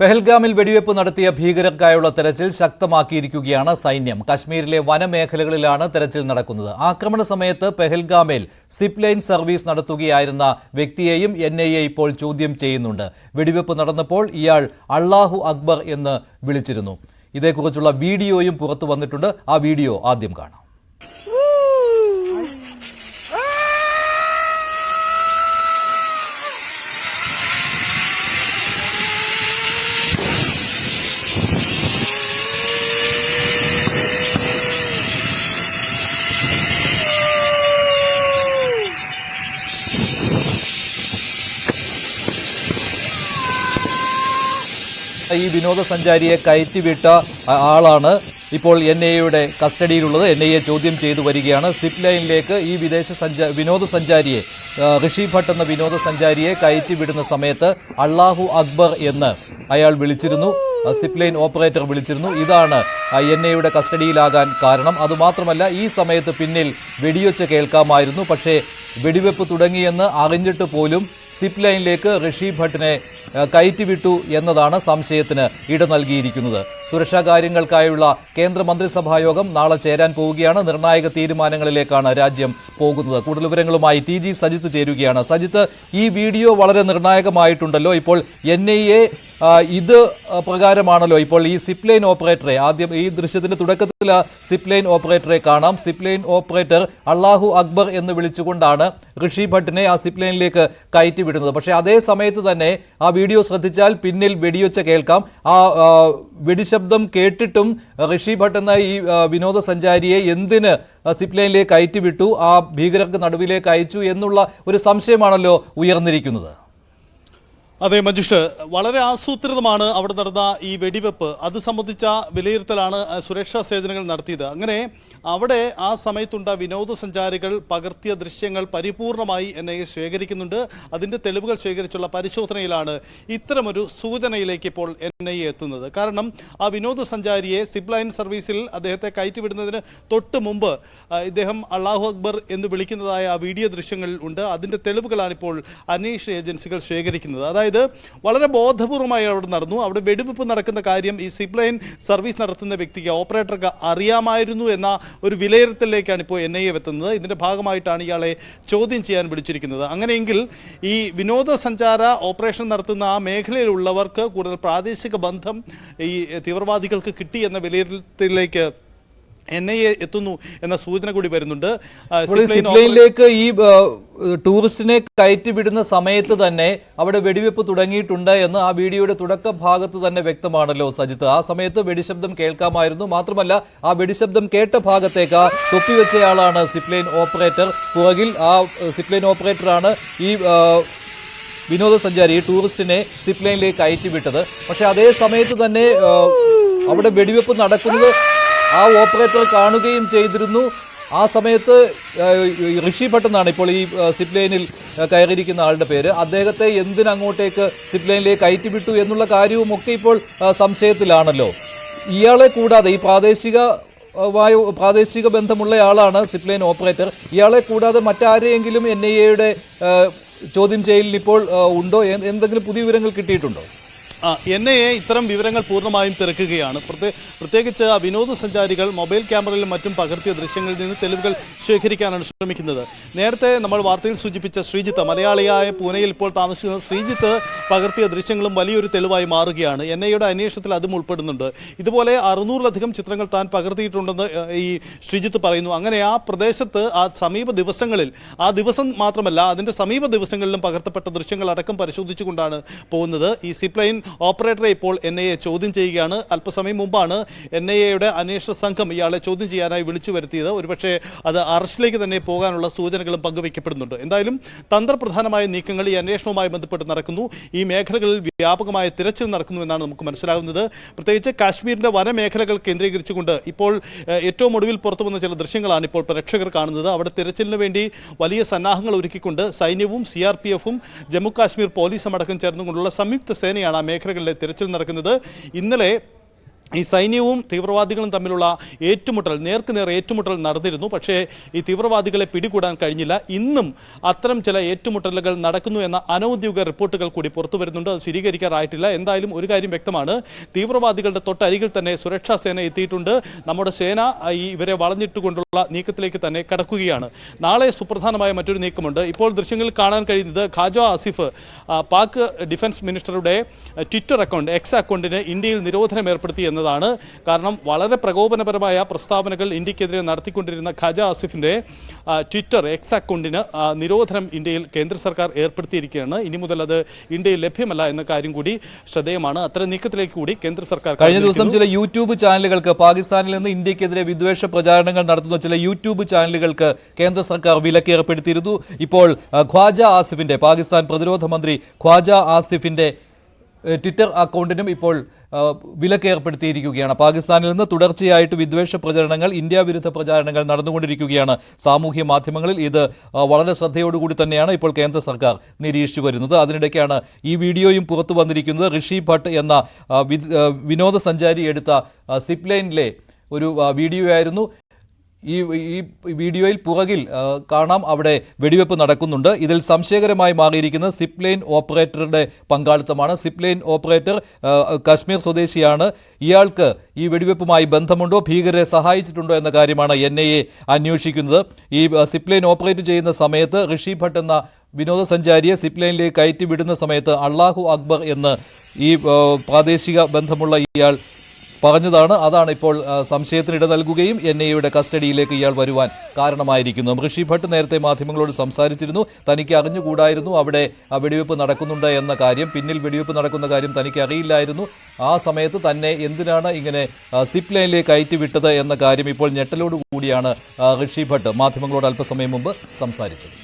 പെഹൽഗാമിൽ വെടിവയ്പ് നടത്തിയ ഭീകരർക്കായുള്ള തെരച്ചിൽ ശക്തമാക്കിയിരിക്കുകയാണ് സൈന്യം. കശ്മീരിലെ വനമേഖലകളിലാണ് തെരച്ചിൽ നടക്കുന്നത്. ആക്രമണ സമയത്ത് പെഹൽഗാമിൽ സിപ്പ് ലൈൻ സർവീസ് നടത്തുകയായിരുന്ന വ്യക്തിയെയും എൻ ഇപ്പോൾ ചോദ്യം ചെയ്യുന്നുണ്ട്. വെടിവയ്പ് നടന്നപ്പോൾ ഇയാൾ അള്ളാഹു അക്ബർ എന്ന് വിളിച്ചിരുന്നു. ഇതേക്കുറിച്ചുള്ള വീഡിയോയും പുറത്തു വന്നിട്ടുണ്ട്. ആ വീഡിയോ ആദ്യം കാണാം. ഈ വിനോദസഞ്ചാരിയെ കയറ്റിവിട്ട ആളാണ് ഇപ്പോൾ എൻ ഐ എയുടെ കസ്റ്റഡിയിലുള്ളത്. എൻ ഐ എ ചോദ്യം ചെയ്തു വരികയാണ്. സിപ് ലൈനിലേക്ക് ഈ വിദേശ സഞ്ചാ വിനോദസഞ്ചാരിയെ ഋഷി ഭട്ട് എന്ന വിനോദസഞ്ചാരിയെ കയറ്റിവിടുന്ന സമയത്ത് അള്ളാഹു അക്ബർ എന്ന് അയാൾ വിളിച്ചിരുന്നു. സിപ് ലൈൻ ഓപ്പറേറ്റർ വിളിച്ചിരുന്നു. ഇതാണ് എൻ ഐയുടെ കസ്റ്റഡിയിലാകാൻ കാരണം. അതുമാത്രമല്ല ഈ സമയത്ത് പിന്നിൽ വെടിയൊച്ച കേൾക്കാമായിരുന്നു. പക്ഷേ വെടിവെപ്പ് തുടങ്ങിയെന്ന് അറിഞ്ഞിട്ട് പോലും സിപ് ലൈനിലേക്ക് ഋഷി ഭട്ടിനെ കയറ്റിവിട്ടു എന്നതാണ് സംശയത്തിന് ഇട നൽകിയിരിക്കുന്നത്. സുരക്ഷാ കാര്യങ്ങൾക്കായുള്ള കേന്ദ്ര യോഗം നാളെ ചേരാൻ പോവുകയാണ്. നിർണായക തീരുമാനങ്ങളിലേക്കാണ് രാജ്യം പോകുന്നത്. കൂടുതൽ വിവരങ്ങളുമായി ടി ജി സജിത്ത് ചേരുകയാണ്. സജിത്ത് ഈ വീഡിയോ വളരെ നിർണായകമായിട്ടുണ്ടല്ലോ. ഇപ്പോൾ എൻ ഐ എ ഇത് പ്രകാരമാണല്ലോ. ഇപ്പോൾ ഈ സിപ്പ് ലൈൻ ഓപ്പറേറ്ററെ ആദ്യം ഈ ദൃശ്യത്തിന്റെ തുടക്കത്തിൽ സിപ്ലൈൻ ലൈൻ ഓപ്പറേറ്ററെ കാണാം. സിപ്പ് ലൈൻ ഓപ്പറേറ്റർ അള്ളാഹു അക്ബർ എന്ന് വിളിച്ചുകൊണ്ടാണ് ഋഷി ഭട്ടിനെ ആ സിപ്പ് ലൈനിലേക്ക് കയറ്റിവിടുന്നത്. പക്ഷേ അതേ സമയത്ത് തന്നെ ആ വീഡിയോ ശ്രദ്ധിച്ചാൽ പിന്നിൽ വെടിയൊച്ച കേൾക്കാം. ആ വെടിശബ്ദം കേട്ടിട്ടും ഋഷി ഭട്ട് എന്ന ഈ വിനോദസഞ്ചാരിയെ എന്തിന് സിപ്ലൈനിലേക്ക് അയറ്റിവിട്ടു ആ ഭീകരർക്ക് നടുവിലേക്ക് അയച്ചു എന്നുള്ള ഒരു സംശയമാണല്ലോ ഉയർന്നിരിക്കുന്നത്. അതെ മഞ്ജുഷ് വളരെ ആസൂത്രിതമാണ് അവിടെ നടന്ന ഈ വെടിവെപ്പ്. അത് സംബന്ധിച്ച വിലയിരുത്തലാണ് സുരക്ഷാ സേനകൾ നടത്തിയത്. അങ്ങനെ അവിടെ ആ സമയത്തുണ്ട വിനോദസഞ്ചാരികൾ പകർത്തിയ ദൃശ്യങ്ങൾ പരിപൂർണമായി എൻ ഐ എ ശേഖരിക്കുന്നുണ്ട്. അതിന്റെ തെളിവുകൾ ശേഖരിച്ചുള്ള പരിശോധനയിലാണ് ഇത്തരമൊരു സൂചനയിലേക്ക് ഇപ്പോൾ എൻ ഐ എ എത്തുന്നത്. കാരണം ആ വിനോദസഞ്ചാരിയെ സിപ്പ് ലൈൻ സർവീസിൽ അദ്ദേഹത്തെ കയറ്റിവിടുന്നതിന് തൊട്ട് മുമ്പ് ഇദ്ദേഹം അള്ളാഹു അക്ബർ എന്ന് വിളിക്കുന്നതായ ആ വീഡിയോ ദൃശ്യങ്ങൾ ഉണ്ട്. അതിന്റെ തെളിവുകളാണ് ഇപ്പോൾ അന്വേഷണ ഏജൻസികൾ ശേഖരിക്കുന്നത്. അതായത് വളരെ ബോധപൂർവമായി അവിടെ നടന്നു. അവിടെ വെടിവെപ്പ് നടക്കുന്ന കാര്യം ഈ സിപ്പ് ലൈൻ സർവീസ് നടത്തുന്ന വ്യക്തിക്ക് ഓപ്പറേറ്റർക്ക് അറിയാമായിരുന്നു എന്ന ഒരു വിലയിരുത്തലിലേക്കാണ് ഇപ്പോൾ എൻ ഐ എ എത്തുന്നത്. ഇതിന്റെ ഭാഗമായിട്ടാണ് ഇയാളെ ചോദ്യം ചെയ്യാൻ വിളിച്ചിരിക്കുന്നത്. അങ്ങനെയെങ്കിൽ ഈ വിനോദസഞ്ചാര ഓപ്പറേഷൻ നടത്തുന്ന ആ മേഖലയിലുള്ളവർക്ക് കൂടുതൽ പ്രാദേശിക ബന്ധം ഈ തീവ്രവാദികൾക്ക് കിട്ടി എന്ന വിലയിരുത്തലിലേക്ക് എൻ ഐ എ എത്തുന്നു എന്ന സൂചന കൂടി വരുന്നുണ്ട്. സിപ്ലൈനിലേക്ക് ഈ ടൂറിസ്റ്റിനെ കയറ്റിവിടുന്ന സമയത്ത് തന്നെ അവിടെ വെടിവെപ്പ് തുടങ്ങിയിട്ടുണ്ട് എന്ന് ആ വീഡിയോയുടെ തുടക്ക ഭാഗത്ത് തന്നെ വ്യക്തമാണല്ലോ സജിത്ത്. ആ സമയത്ത് വെടിശബ്ദം കേൾക്കാമായിരുന്നു. മാത്രമല്ല ആ വെടിശബ്ദം കേട്ട ഭാഗത്തേക്ക് തൊപ്പിവെച്ചയാളാണ് സിപ്ലൈൻ ഓപ്പറേറ്റർ പുറകിൽ ആ സിപ്ലൈൻ ഓപ്പറേറ്ററാണ് ഈ വിനോദസഞ്ചാരി ടൂറിസ്റ്റിനെ സിപ്ലൈനിലേക്ക് കയറ്റിവിട്ടത് പക്ഷെ അതേ സമയത്ത് തന്നെ അവിടെ വെടിവെപ്പ് നടക്കുന്നത് ആ ഓപ്പറേറ്റർ കാണുകയും ചെയ്തിരുന്നു. ആ സമയത്ത് ഋഷി ഭട്ട് എന്നാണ് ഇപ്പോൾ ഈ സിപ്ലൈനിൽ കയറിയിരിക്കുന്ന ആളുടെ പേര്. അദ്ദേഹത്തെ എന്തിനങ്ങോട്ടേക്ക് സിപ്പ് ലൈനിലേക്ക് കയറ്റിവിട്ടു എന്നുള്ള കാര്യവും ഒക്കെ ഇപ്പോൾ സംശയത്തിലാണല്ലോ. ഇയാളെ കൂടാതെ ഈ പ്രാദേശിക വായു പ്രാദേശിക ബന്ധമുള്ള ആളാണ് സിപ്പ് ലൈൻ ഓപ്പറേറ്റർ. ഇയാളെ കൂടാതെ മറ്റാരെയെങ്കിലും എൻ ഐ എയുടെ ചോദ്യം ചെയ്യലിൽ ഇപ്പോൾ ഉണ്ടോ? എന്തെങ്കിലും പുതിയ വിവരങ്ങൾ കിട്ടിയിട്ടുണ്ടോ? എൻ ഐ എ ഇത്തരം വിവരങ്ങൾ പൂർണമായും തിരക്കുകയാണ്. പ്രത്യേ- പ്രത്യേകിച്ച് വിനോദസഞ്ചാരികൾ മൊബൈൽ ക്യാമറയിലും മറ്റും പകർത്തിയ ദൃശ്യങ്ങളിൽ നിന്ന് തെളിവുകൾ ശേഖരിക്കാനാണ് ശ്രമിക്കുന്നത്. നേരത്തെ നമ്മൾ വാർത്തയിൽ സൂചിപ്പിച്ച ശ്രീജിത്ത് മലയാളിയായ പൂനെയിൽ ഇപ്പോൾ താമസിക്കുന്ന ശ്രീജിത്ത് പകർത്തിയ ദൃശ്യങ്ങളും വലിയൊരു തെളിവായി മാറുകയാണ്. എൻ ഐയുടെ അന്വേഷണത്തിൽ അതും ഉൾപ്പെടുന്നുണ്ട്. ഇതുപോലെ അറുന്നൂറിലധികം ചിത്രങ്ങൾ താൻ പകർത്തിയിട്ടുണ്ടെന്ന് ഈ ശ്രീജിത്ത് പറയുന്നു. അങ്ങനെ ആ പ്രദേശത്ത് ആ സമീപ ദിവസങ്ങളിൽ ആ ദിവസം മാത്രമല്ല അതിന്റെ സമീപ ദിവസങ്ങളിലും പകർത്തപ്പെട്ട ദൃശ്യങ്ങൾ അടക്കം പരിശോധിച്ചുകൊണ്ടാണ് പോകുന്നത്. ഈ സിപ്പ് ലൈൻ ഓപ്പറേറ്ററെ ഇപ്പോൾ എൻ ഐ എ ചോദ്യം ചെയ്യുകയാണ്. അല്പസമയം മുമ്പാണ് എൻ ഐ എയുടെ അന്വേഷണ സംഘം ഇയാളെ ചോദ്യം ചെയ്യാനായി വിളിച്ചു വരുത്തിയത്. ഒരുപക്ഷെ അത് അറസ്റ്റിലേക്ക് തന്നെ പോകാനുള്ള സൂചനകളും പങ്കുവയ്ക്കപ്പെടുന്നുണ്ട്. എന്തായാലും തന്ത്രപ്രധാനമായ നീക്കങ്ങൾ ഈ അന്വേഷണവുമായി ബന്ധപ്പെട്ട് നടക്കുന്നു. ഈ മേഖലകളിൽ വ്യാപകമായ തിരച്ചിൽ നടക്കുന്നു എന്നാണ് നമുക്ക് മനസ്സിലാകുന്നത്. പ്രത്യേകിച്ച് കാശ്മീരിന്റെ വനമേഖലകൾ കേന്ദ്രീകരിച്ചുകൊണ്ട് ഇപ്പോൾ ഏറ്റവും ഒടുവിൽ പുറത്തു വന്ന ചില ദൃശ്യങ്ങളാണ് ഇപ്പോൾ പ്രേക്ഷകർ കാണുന്നത്. അവിടെ തിരച്ചിലിന് വേണ്ടി വലിയ സന്നാഹങ്ങൾ ഒരുക്കിക്കൊണ്ട് സൈന്യവും സി ആർ പി എഫും ജമ്മു കാശ്മീർ പോലീസും അടക്കം ചേർന്നുകൊണ്ടുള്ള സംയുക്ത സേനയാണ് ആ മേഖലകളിലെ തിരച്ചിൽ നടക്കുന്നത്. ഇന്നലെ ഈ സൈന്യവും തീവ്രവാദികളും തമ്മിലുള്ള ഏറ്റുമുട്ടൽ നേർക്കുനേർ ഏറ്റുമുട്ടൽ നടന്നിരുന്നു. പക്ഷേ ഈ തീവ്രവാദികളെ പിടികൂടാൻ കഴിഞ്ഞില്ല. ഇന്നും അത്തരം ചില ഏറ്റുമുട്ടലുകൾ നടക്കുന്നു എന്ന അനൌദ്യോഗിക റിപ്പോർട്ടുകൾ കൂടി പുറത്തു വരുന്നുണ്ട്. അത് സ്ഥിരീകരിക്കാറായിട്ടില്ല എന്തായാലും ഒരു കാര്യം വ്യക്തമാണ്. തീവ്രവാദികളുടെ തൊട്ടരികിൽ തന്നെ സുരക്ഷാ സേന എത്തിയിട്ടുണ്ട്. നമ്മുടെ സേന ഈ ഇവരെ വളഞ്ഞിട്ടുകൊണ്ടുള്ള നീക്കത്തിലേക്ക് തന്നെ കടക്കുകയാണ്. നാളെ സുപ്രധാനമായ മറ്റൊരു നീക്കമുണ്ട്. ഇപ്പോൾ ദൃശ്യങ്ങളിൽ കാണാൻ കഴിയുന്നത് ഖാജ ആസിഫ് പാക് ഡിഫൻസ് മിനിസ്റ്ററുടെ ട്വിറ്റർ അക്കൗണ്ട് എക്സ് അക്കൗണ്ടിന് ഇന്ത്യയിൽ നിരോധനം ഏർപ്പെടുത്തി എന്നതാണ് കാരണം വളരെ പ്രകോപനപരമായ പ്രസ്താവനകൾ ഇന്ത്യക്കെതിരെ നടത്തിക്കൊണ്ടിരുന്ന ഖാജ ആസിഫിന്റെ ട്വിറ്റർ എക്സ് അക്കൗണ്ടിന് നിരോധനം ഇന്ത്യയിൽ കേന്ദ്ര സർക്കാർ ഏർപ്പെടുത്തിയിരിക്കുകയാണ്. ഇനി മുതൽ അത് ഇന്ത്യയിൽ ലഭ്യമല്ല എന്ന കാര്യം കൂടി ശ്രദ്ധേയമാണ്. അത്തരം നീക്കത്തിലേക്ക് കൂടി കേന്ദ്ര സർക്കാർ കഴിഞ്ഞ ദിവസം ചില യൂട്യൂബ് ചാനലുകൾക്ക് പാകിസ്ഥാനിൽ നിന്ന് ഇന്ത്യക്കെതിരെ വിദ്വേഷ പ്രചാരണങ്ങൾ നടത്തുന്ന ചില യൂട്യൂബ് ചാനലുകൾക്ക് കേന്ദ്ര സർക്കാർ വിലക്ക് ഏർപ്പെടുത്തിയിരുന്നു. ഇപ്പോൾ ഖ്വാജ ആസിഫിന്റെ പാകിസ്ഥാൻ പ്രതിരോധ മന്ത്രി ഖ്വാജ ആസിഫിന്റെ ട്വിറ്റർ അക്കൗണ്ടിനും ഇപ്പോൾ വിലക്കേർപ്പെടുത്തിയിരിക്കുകയാണ്. പാകിസ്ഥാനിൽ നിന്ന് തുടർച്ചയായിട്ട് വിദ്വേഷ പ്രചരണങ്ങൾ ഇന്ത്യ വിരുദ്ധ പ്രചാരണങ്ങൾ നടന്നുകൊണ്ടിരിക്കുകയാണ്. സാമൂഹ്യ മാധ്യമങ്ങളിൽ ഇത് വളരെ ശ്രദ്ധയോടുകൂടി തന്നെയാണ് ഇപ്പോൾ കേന്ദ്ര സർക്കാർ നിരീക്ഷിച്ചു വരുന്നത്. അതിനിടയ്ക്കാണ് ഈ വീഡിയോയും പുറത്തു വന്നിരിക്കുന്നത്. ഋഷി ഭട്ട് എന്ന വിനോദസഞ്ചാരി എടുത്ത സിപ്ലൈനിലെ ഒരു വീഡിയോ ആയിരുന്നു ഈ ഈ വീഡിയോയിൽ പുറകിൽ കാണാം അവിടെ വെടിവെപ്പ് നടക്കുന്നുണ്ട്. ഇതിൽ സംശയകരമായി മാറിയിരിക്കുന്ന സിപ് ലൈൻ ഓപ്പറേറ്ററുടെ പങ്കാളിത്തമാണ്. സിപ് ലൈൻ ഓപ്പറേറ്റർ കാശ്മീർ സ്വദേശിയാണ്. ഇയാൾക്ക് ഈ വെടിവെപ്പുമായി ബന്ധമുണ്ടോ? ഭീകരരെ സഹായിച്ചിട്ടുണ്ടോ എന്ന കാര്യമാണ് എൻ ഐ എ അന്വേഷിക്കുന്നത്. ഈ സിപ് ലൈൻ ഓപ്പറേറ്റ് ചെയ്യുന്ന സമയത്ത് ഋഷി ഭട്ട് എന്ന വിനോദസഞ്ചാരിയെ സിപ് ലൈനിലേക്ക് കയറ്റി വിടുന്ന സമയത്ത് അള്ളാഹു അക്ബർ എന്ന് ഈ പ്രാദേശിക ബന്ധമുള്ള ഇയാൾ പറഞ്ഞതാണ്. അതാണ് ഇപ്പോൾ സംശയത്തിന് ഇട നൽകുകയും എൻ ഐയുടെ കസ്റ്റഡിയിലേക്ക് ഇയാൾ വരുവാൻ കാരണമായിരിക്കുന്നു. ഋഷി ഭട്ട് നേരത്തെ മാധ്യമങ്ങളോട് സംസാരിച്ചിരുന്നു. തനിക്ക് അറിഞ്ഞുകൂടായിരുന്നു. അവിടെ വെടിവെപ്പ് നടക്കുന്നുണ്ട് എന്ന കാര്യം. പിന്നിൽ വെടിവെപ്പ് നടക്കുന്ന കാര്യം തനിക്ക് അറിയില്ലായിരുന്നു. ആ സമയത്ത് തന്നെ എന്തിനാണ് ഇങ്ങനെ സിപ്പ് ലൈനിലേക്ക് അയറ്റിവിട്ടത് എന്ന കാര്യം ഇപ്പോൾ ഞെട്ടലോടുകൂടിയാണ് ഋഷി ഭട്ട് മാധ്യമങ്ങളോട് അല്പസമയം മുമ്പ് സംസാരിച്ചത്.